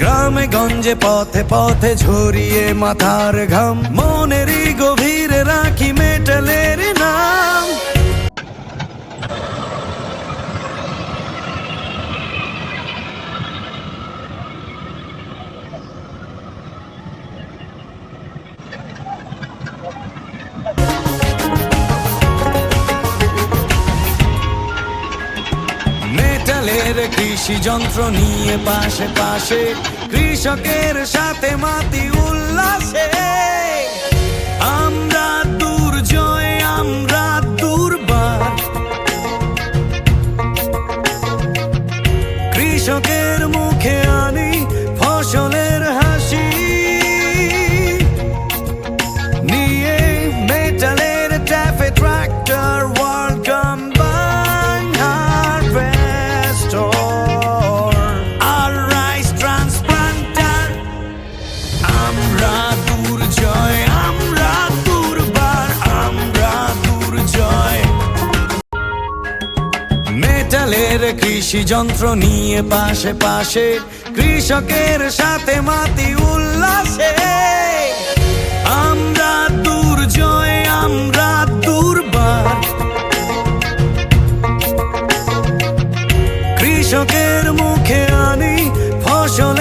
গ্রামে গঞ্জে পথে পথে ঝরিয়ে মাথার ঘাম। মনেরই গভীরে রাখি মেটালের মেটালের কৃষি যন্ত্র নিয়ে পাশে পাশে কৃষকের সাথে মাতি উল্লাসে। আমরা দুর্জয়, আমরা দুর্বার। কৃষকের মুখে আনি ফসলের কালের কৃষি যন্ত্র নিয়ে পাশে পাশে কৃষকের সাথে মাটি উল্লাসে। আমরা দুর্জয়, আমরা দুর্বার। কৃষকের মুখে আনি ফসল